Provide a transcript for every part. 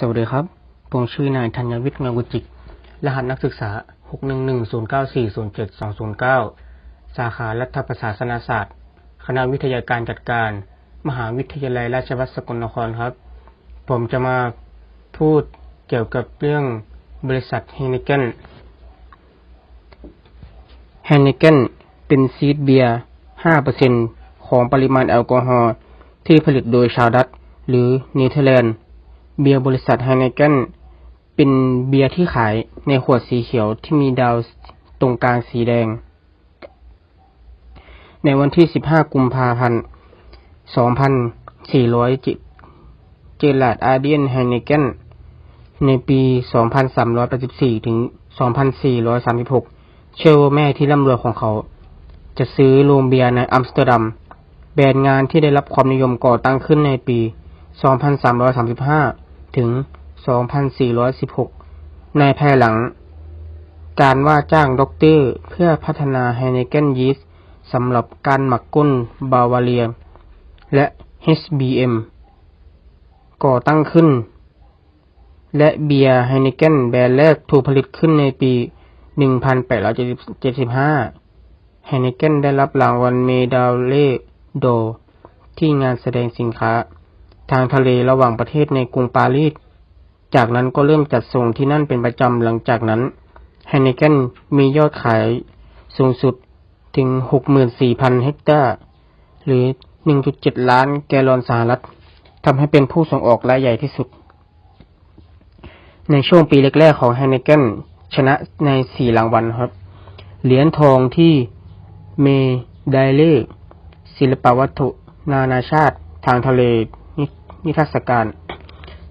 สวัสดีครับ ผมชื่อนายธัญวิทย์เงากุจิก รหัสนักศึกษา 611094209 สาขารัฐประศาสนศาสตร์ คณะวิทยาการจัดการ มหาวิทยาลัยราชภัฏสกลนครครับ ผมจะมาพูดเกี่ยวกับเรื่องบริษัทเฮนิเกนเฮนิเกนเป็นซีดเบียร์ 5%ของปริมาณแอลกอฮอล์ที่ผลิตโดยชาวดัตช์หรือเนเธอร์แลนด์ เบียร์บริษัทไฮเนเกนเป็นเบียร์ที่ขายในขวดสีเขียวที่มีดาวตรงกลางสีแดง ในวันที่ 15 กุมภาพันธ์ 2400เจอาดอาเดียนไฮเนเกนในปี 2384 ถึง 2436 เชื่อว่าแม่ที่ร่ำรวยของเขา จะซื้อโรงเบียร์ในอัมสเตอร์ดัม แบรนด์งานที่ได้รับความนิยมก่อตั้งขึ้นในปี 2335 ถึง 2416 ในภายหลัง การว่าจ้างด็อกเตอร์เพื่อพัฒนาไฮเนเกนยีสต์สำหรับการหมักก้นบาวาเรีย และ HBM ก่อตั้งขึ้น และเบียร์ไฮเนเกนแบรนด์แรกถูกผลิตขึ้นในปี 1875 ไฮเนเกนได้รับรางวัลเมดาเลโด ที่งานแสดงสินค้า ทางทะเลระหว่างประเทศในกรุงปารีส จากนั้นก็เริ่มจัดส่งที่นั่นเป็นประจำหลังจากนั้นไฮเนเกนมียอดขายสูงสุดถึง 64,000 เฮกตาร์ หรือ 1.7 ล้านแกลลอนสหรัฐทำให้เป็นผู้ส่งออกรายใหญ่ที่สุด ในช่วงปีแรกๆของไฮเนเกนชนะในสี่รางวัลครับ เหรียญทองที่เมไดเล่ศิลปวัตถุ นานาชาติทางทะเล นิทรรศการ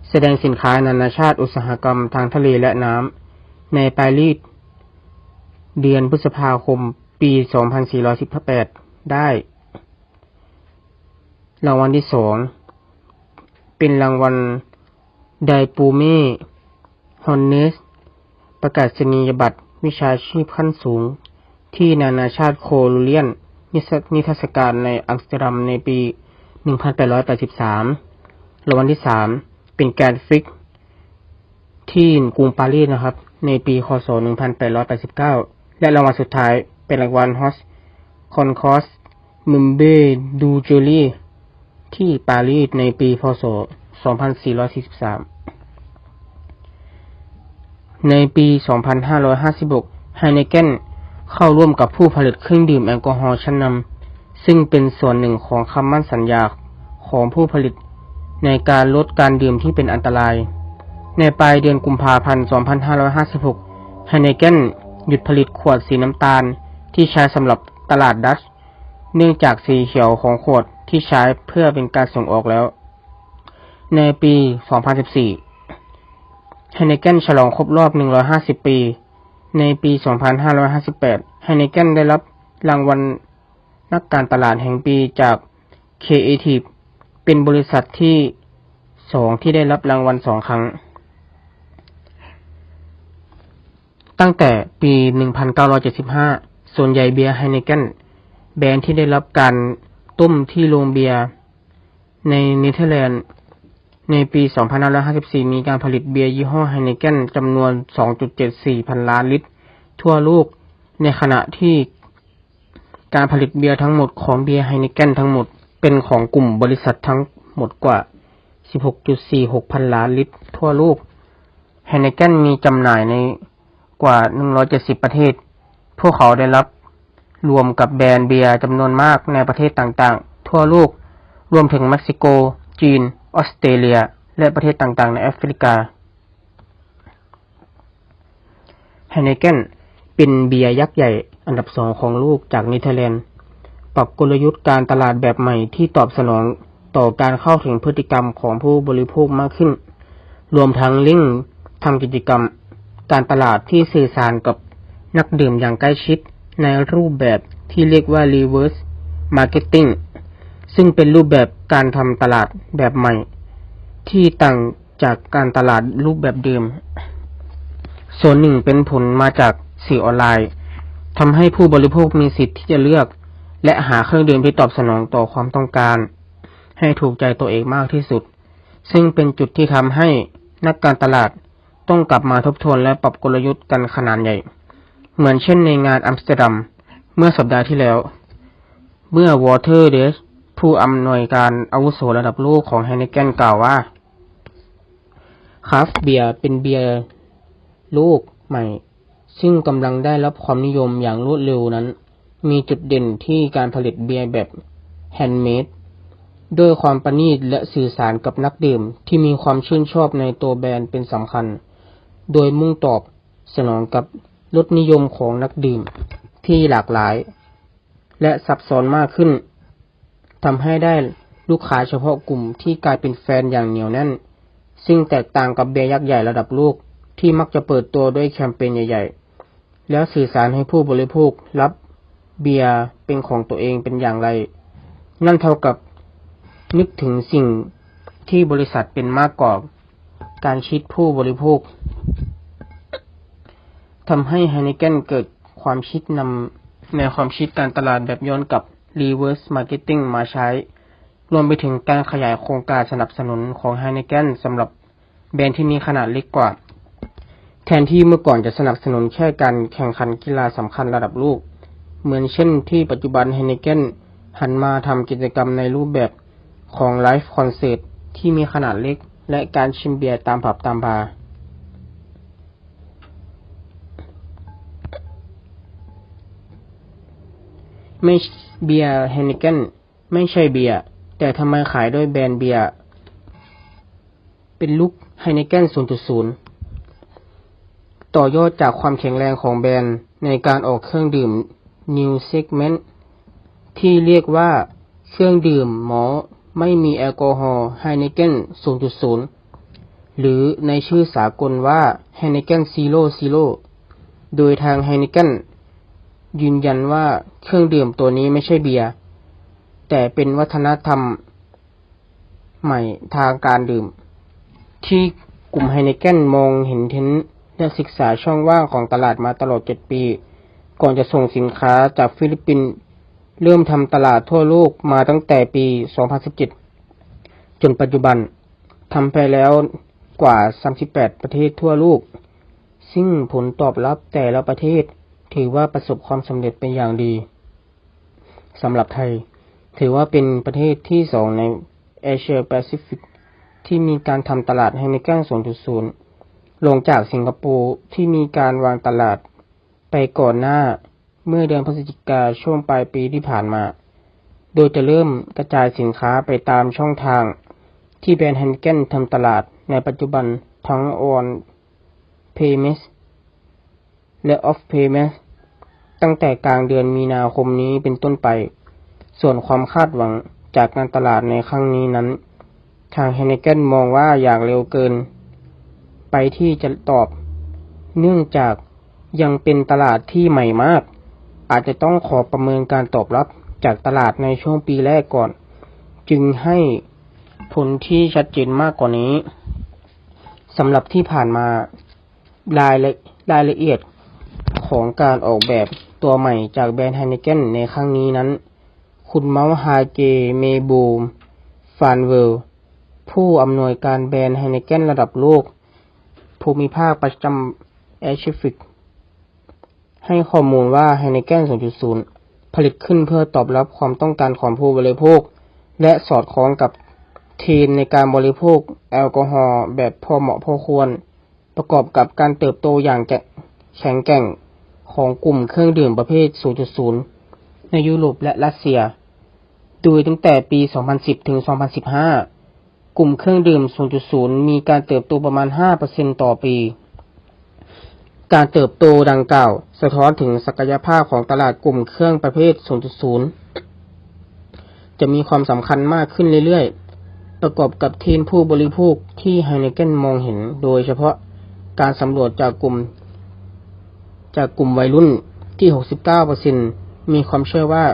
แสดงสินค้านานาชาติอุตสาหกรรมทางทะเลและน้ำในปารีสเดือนพฤษภาคม ปี 2418 ได้ รางวัลที่สอง เป็นรางวัลไดปูเม่ฮอนเนส ประกาศนียบัตรวิชาชีพขั้นสูง ที่นานาชาติโคลูเลียนนิทรรศการในอัมสเตอร์ดัมในปี 1883 รางวัลที่สามเป็นแกรนฟิก ที่กรุงปารีสนะครับ ในปีคศ 1889 และรางวัลสุดท้ายเป็นรางวัลฮอสคอนคอสมุมเบดูเจอรี่ที่ปารีสในปีพศ 2443 ในปี 2556 ไฮเนเกนเข้าร่วมกับผู้ผลิตเครื่องดื่มแอลกอฮอล์ชั้นนำซึ่งเป็นส่วนหนึ่งของคำมั่นสัญญาของผู้ผลิต ในการลดการดื่มที่เป็นอันตราย ในปลายเดือนกุมภาพันธ์ 2556 ไฮเนเกนหยุดผลิตขวดสีน้ำตาลที่ใช้สำหรับตลาดดัช เนื่องจากสีเขียวของขวดที่ใช้เพื่อเป็นการส่งออกแล้ว ในปี 2014 ไฮเนเกนฉลองครบรอบ 150 ปี ในปี 2558 ไฮเนเกนได้รับรางวัลนักการตลาดแห่งปีจาก Creative เป็นบริษัทที่สองที่ได้รับรางวัลสองครั้ง ตั้งแต่ปี 1975 ส่วนใหญ่เบียร์ไฮเนเกนแบรนด์ที่ได้รับการต้มที่โรงเบียร์ในเนเธอร์แลนด์ ในปี 2554 มีการผลิตเบียร์ยี่ห้อไฮเนเกนจำนวน 2.74 พันล้านลิตร ทั่วโลก ในขณะที่การผลิตเบียร์ทั้งหมดของเบียร์ไฮเนเกนทั้งหมด เป็นของกลุ่มบริษัททั้งหมดกว่า 16.46 พันล้านลิตรทั่วโลกไฮเนเกนมีจำหน่ายในกว่า 170 ประเทศ พวกเขาได้รับรวมกับแบรนด์เบียร์จำนวนมากในประเทศต่างๆ ทั่วโลก รวมถึงเม็กซิโก จีน ออสเตรเลีย และประเทศต่างๆ ในแอฟริกาไฮเนเกนเป็นเบียร์ยักษ์ใหญ่อันดับสองของโลกจากเนเธอร์แลนด์ ปรับกลยุทธ์การตลาดแบบใหม่ที่ตอบสนองต่อการเข้าถึงพฤติกรรมของผู้บริโภคมากขึ้น รวมทั้งลิงก์ทำกิจกรรม การตลาดที่สื่อสารกับนักดื่มอย่างใกล้ชิดในรูปแบบที่เรียกว่า reverse marketing ซึ่งเป็นรูปแบบการทำตลาดแบบใหม่ ที่ต่างจากการตลาดรูปแบบเดิม ส่วนหนึ่งเป็นผลมาจากสื่อออนไลน์ทำให้ผู้บริโภคมีสิทธิ์ที่จะเลือก และหาเครื่องดื่มที่ตอบสนองต่อความต้องการ ให้ถูกใจตัวเองมากที่สุด ซึ่งเป็นจุดที่ทำให้นักการตลาดต้องกลับมาทบทวนและปรับกลยุทธ์กันขนาดใหญ่ เหมือนเช่นในงานอัมสเตอร์ดัมเมื่อสัปดาห์ที่แล้ว เมื่อวอเตอร์เดสผู้อำนวยการอาวุโสระดับโลกของไฮเนเกนกล่าวว่าคราฟเบียร์เป็นเบียร์ลูกใหม่ ซึ่งกำลังได้รับความนิยมอย่างรวดเร็วนั้น มีจุดเด่นที่การผลิตเบียร์แบบแฮนด์เมดด้วยความประณีตและสื่อสารกับนักดื่มที่มีความชื่นชอบในตัวแบรนด์เป็นสำคัญ โดยมุ่งตอบสนองกับรสนิยมของนักดื่มที่หลากหลาย และซับซ้อนมากขึ้นทำให้ได้ลูกค้าเฉพาะกลุ่มที่กลายเป็นแฟนอย่างเหนียวแน่น ซึ่งแตกต่างกับเบียร์ยักษ์ใหญ่ระดับโลกที่มักจะเปิดตัวด้วยแคมเปญใหญ่ ๆ แล้วสื่อสารให้ผู้บริโภครับ เบียร์เป็นของตัวเองเป็นอย่างไร นั่นเท่ากับนึกถึงสิ่งที่บริษัทเป็นมากกว่าการชิดผู้บริโภคทำให้ไฮนิเกนเกิดความคิดนำแนวความคิดการตลาดแบบย้อนกับ reverse marketing มาใช้ รวมไปถึงการขยายโครงการสนับสนุนของไฮนิเกนสำหรับแบรนด์ที่มีขนาดเล็กกว่า แทนที่เมื่อก่อนจะสนับสนุนแค่การแข่งขันกีฬาสำคัญระดับโลก เหมือนเช่นที่ปัจจุบันไฮนิเกนหันมาทำกิจกรรมในรูปแบบของไลฟ์คอนเสิร์ตที่มีขนาดเล็ก และการชิมเบียร์ตามผับตามบาร์ไม่เบียร์เฮนิเกนไม่ใช่เบียร์แต่ทำไมขายด้วยแบรนด์เบียร์เป็นลุกไฮนิเกน0.0 ต่อยอดจากความแข็งแรงของแบรนด์ในการออกเครื่องดื่ม New Segment ที่เรียกว่า เครื่องดื่มหมอไม่มีแอลกอฮอล์ไฮนิเกน0.0 หรือในชื่อสากลว่าไฮนิเกน00 โดยทางไฮนิเกนยืนยันว่าเครื่องดื่มตัวนี้ไม่ใช่เบียร์ แต่เป็นวัฒนธรรมใหม่ทางการดื่ม ที่กลุ่มไฮนิเกนมองเห็นเทนและศึกษาช่องว่างของตลาดมาตลอด 7 ปี ก่อนจะส่งสินค้าจากฟิลิปปินส์เริ่มทำตลาดทั่วโลกมาตั้งแต่ปี 2017 จนปัจจุบันทำไปแล้วกว่า 38 ประเทศทั่วโลก ซึ่งผลตอบรับแต่ละประเทศถือว่าประสบความสำเร็จเป็นอย่างดีสำหรับไทย ถือว่าเป็นประเทศที่สองในเอเชียแปซิฟิกที่มีการทำตลาดไฮนิเกน2.0ลงจากสิงคโปร์ที่มีการวางตลาด ไปก่อนหน้าเมื่อเดือนพฤศจิกาช่วงปลายปีที่ผ่านมา โดยจะเริ่มกระจายสินค้าไปตามช่องทาง ที่แบรนด์ไฮนเกนทำตลาดในปัจจุบันทั้งออนเพย์เมสและออฟเพย์เมสตั้งแต่กลางเดือนมีนาคมนี้เป็นต้นไป ส่วนความคาดหวังจากการตลาดในครั้งนี้นั้น ทางเฮนเกนมองว่าอย่างเร็วเกิน ไปที่จะตอบ เนื่องจาก ยังเป็นตลาดที่ใหม่มาก อาจจะต้องขอประเมินการตอบรับจากตลาดในช่วงปีแรกก่อน จึงให้ผลที่ชัดเจนมากกว่านี้สำหรับที่ผ่านมารายละรายละเอียดของการออกแบบตัวใหม่จากแบรนด์ไฮนิเกนในครั้งนี้นั้น คุณเมาส์ฮาเกเมบูมฟานเวล ผู้อำนวยการแบรนด์ไฮนิเกนระดับโลก ภูมิภาคประจำแอชิฟิก ให้ข้อมูลว่าไฮนิเกน2.0ผลิตขึ้นเพื่อตอบรับความต้องการของผู้บริโภค และสอดคล้องกับเทรนในการบริโภคแอลกอฮอล์แบบพอเหมาะพอควร ประกอบกับการเติบโตอย่างแข็งแกร่งของกลุ่มเครื่องดื่มประเภท 0.0 ในยุโรปและรัสเซีย โดยตั้งแต่ปี 2010 ถึง 2015 กลุ่มเครื่องดื่ม 0.0 มีการเติบโตประมาณ 5%ต่อปี การเติบโตดังกล่าว สะท้อนถึงศักยภาพของตลาดกลุ่มเครื่องประเภท 0.0 จะมีความสำคัญมากขึ้นเรื่อยๆ ประกอบกับทีมผู้บริโภคที่ไฮเนเกนมองเห็น โดยเฉพาะการสำรวจจากกลุ่ม จากกลุ่มวัยรุ่นที่ 69%มีความเชื่อว่า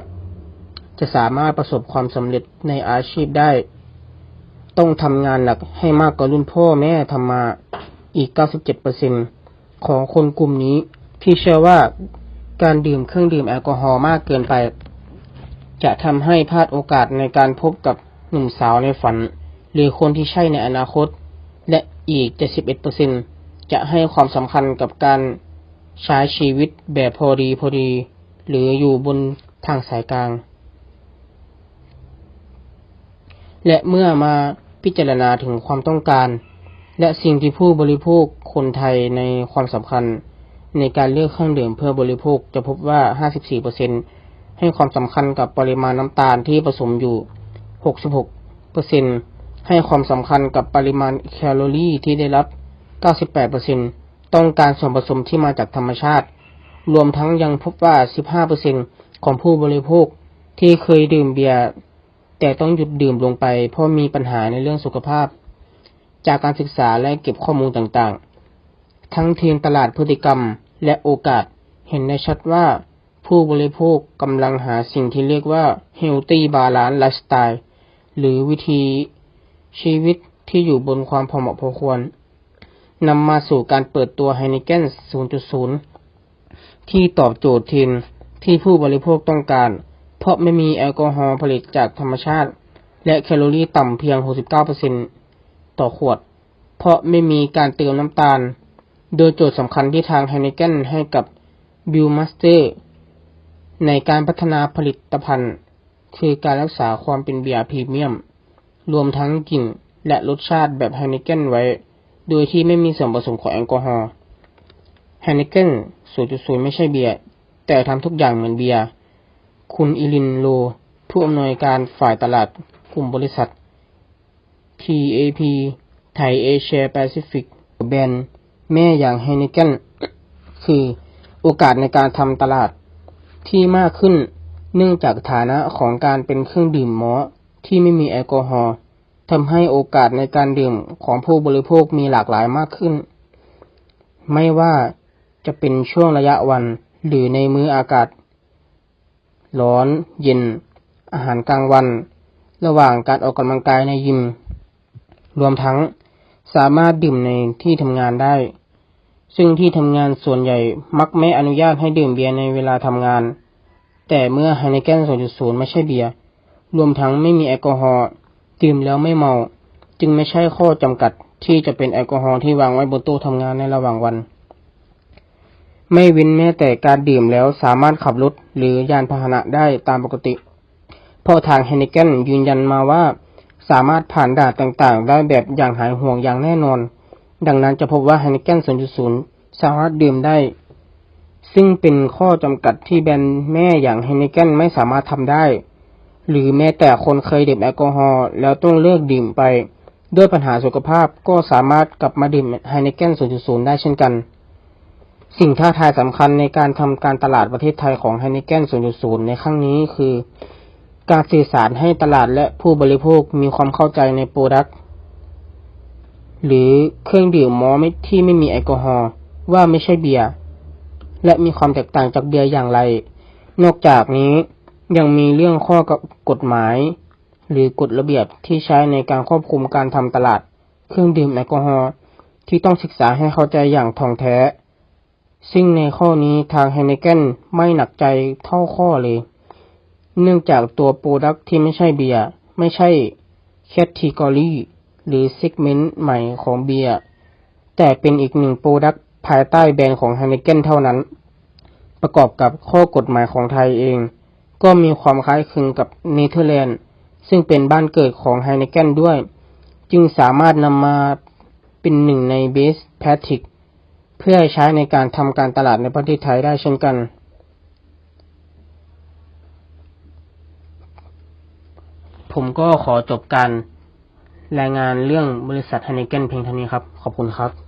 จะสามารถประสบความสำเร็จในอาชีพได้ ต้องทำงานหนักให้มากกว่ารุ่นพ่อแม่ทำมาอีก 97% ของคนกลุ่มนี้ที่เชื่อว่าการดื่มเครื่องดื่มแอลกอฮอล์มากเกินไป จะทำให้พลาดโอกาสในการพบกับหนุ่มสาวในฝัน หรือคนที่ใช่ในอนาคต และอีก 71%จะให้ความสำคัญกับการใช้ชีวิตแบบพอดีพอดี หรืออยู่บนทางสายกลาง และเมื่อมาพิจารณาถึงความต้องการ และสิ่งที่ผู้บริโภคคนไทยในความสำคัญ ในการเลือกเครื่องดื่มเพื่อบริโภคจะพบว่า 54%ให้ความสำคัญกับปริมาณน้ำตาลที่ผสมอยู่ 66%ให้ความสำคัญกับปริมาณแคลอรี่ที่ได้รับ 98%ต้องการส่วนผสมที่มาจากธรรมชาติ รวมทั้งยังพบว่า 15%ของผู้บริโภคที่เคยดื่มเบียร์แต่ต้องหยุดดื่มลงไปเพราะมีปัญหาในเรื่องสุขภาพ จากการศึกษาและเก็บข้อมูลต่างๆ ทั้งเทีมตลาดพฤติกรรมและโอกาส เห็นได้ชัดว่า ผู้บริโภคกำลังหาสิ่งที่เรียกว่า healthy balance lifestyle หรือวิธีชีวิตที่อยู่บนความพอเหมาะพอควร นำมาสู่การเปิดตัว Heineken 0.0 ที่ตอบโจทย์ทีมที่ผู้บริโภคต้องการ เพราะไม่มีแอลกอฮอล์ผลิตจากธรรมชาติ และแคลอรี่ต่ำเพียง 69% ต่อขวด เพราะไม่มีการเติมน้ำตาล โดยโจทย์สำคัญที่ทาง Heineken ให้กับ Brewmaster ในการพัฒนาผลิตภัณฑ์ คือการรักษาความเป็นเบียร์พรีเมียม รวมทั้งกลิ่นและรสชาติแบบไฮนิเกนไว้ โดยที่ไม่มีส่วนผสมของแอลกอฮอล์ไฮนิเกน0.0 ไม่ใช่เบียร์แต่ทำทุกอย่างเหมือนเบียร์ คุณอิลินโล ผู้อำนวยการฝ่ายตลาดกลุ่มบริษัท TAP ไทยเอเชียแปซิฟิกแบรนด์แม่อย่างไฮนิเกนคือโอกาสในการทำตลาดที่มากขึ้นเนื่องจากฐานะของการเป็นเครื่องดื่มมอที่ไม่มีแอลกอฮอล์ทำให้โอกาสในการดื่มของผู้บริโภคมีหลากหลายมากขึ้น ไม่ว่าจะเป็นช่วงระยะวันหรือในมื้ออากาศ ร้อน เย็น อาหารกลางวัน ระหว่างการออกกำลังกายในยิม รวมทั้งสามารถดื่มในที่ทำงานได้ ซึ่งที่ทำงานส่วนใหญ่มักไม่อนุญาตให้ดื่มเบียร์ในเวลาทำงาน แต่เมื่อไฮเนเกน2.0ไม่ใช่เบียร์ รวมทั้งไม่มีแอลกอฮอล์ดื่มแล้วไม่เมา จึงไม่ใช่ข้อจำกัดที่จะเป็นแอลกอฮอล์ที่วางไว้บนโต๊ะทำงานในระหว่างวัน ไม่เว้นแม้แต่การดื่มแล้วสามารถขับรถหรือยานพาหนะได้ตามปกติ เพราะทางเฮนิเกนยืนยันมาว่า สามารถผ่านด่านต่างๆ ได้แบบอย่างหายห่วงอย่างแน่นอน ดังนั้นจะพบว่าเฮนิเกน2.0สามารถดื่มได้ ซึ่งเป็นข้อจำกัดที่แบรนด์แม่อย่างเฮนิเกนไม่สามารถทำได้ หรือแม้แต่คนเคยดื่มแอลกอฮอล์แล้วต้องเลิกดื่มไป ด้วยปัญหาสุขภาพก็สามารถกลับมาดื่มไฮเนเกน0.0 ได้เช่นกัน สิ่งท้าทายสำคัญในการทำการตลาดประเทศไทยของไฮเนเกน0.0 ในครั้งนี้คือ การสื่อสารให้ตลาดและผู้บริโภคมีความเข้าใจในโปรดักต์หรือเครื่องดื่มมอลต์ที่ไม่มีแอลกอฮอล์ว่าไม่ใช่เบียร์และมีความแตกต่างจากเบียร์อย่างไร นอกจากนี้ยังมีเรื่องข้อกับกฎหมาย หรือกฎระเบียบที่ใช้ในการควบคุมการทำตลาด เครื่องดื่มแอลกอฮอล์ที่ต้องศึกษาให้เข้าใจอย่างท่องแท้ ซึ่งในข้อนี้ทางไฮนเกนไม่หนักใจเท่าข้อเลย เนื่องจากตัวโปรดักที่ไม่ใช่เบียร์ไม่ใช่แคตติกรีหรือเซกเมนต์ใหม่ของเบียร์แต่เป็นอีกหนึ่งโปรดักภายใต้แบรนด์ของไฮเนเกนเท่านั้น ประกอบกับข้อกฎหมายของไทยเอง ก็มีความคล้ายคลึงกับเนเธอร์แลนด์ ซึ่งเป็นบ้านเกิดของไฮเนเกนด้วย จึงสามารถนำมาเป็นหนึ่งในเบสแพทริกเพื่อใช้ในการทำการตลาดในประเทศไทยได้เช่นกัน ผมก็ขอจบการรายงานเรื่องบริษัทไฮเนเกนเพียงเท่านี้ครับ ขอบคุณครับ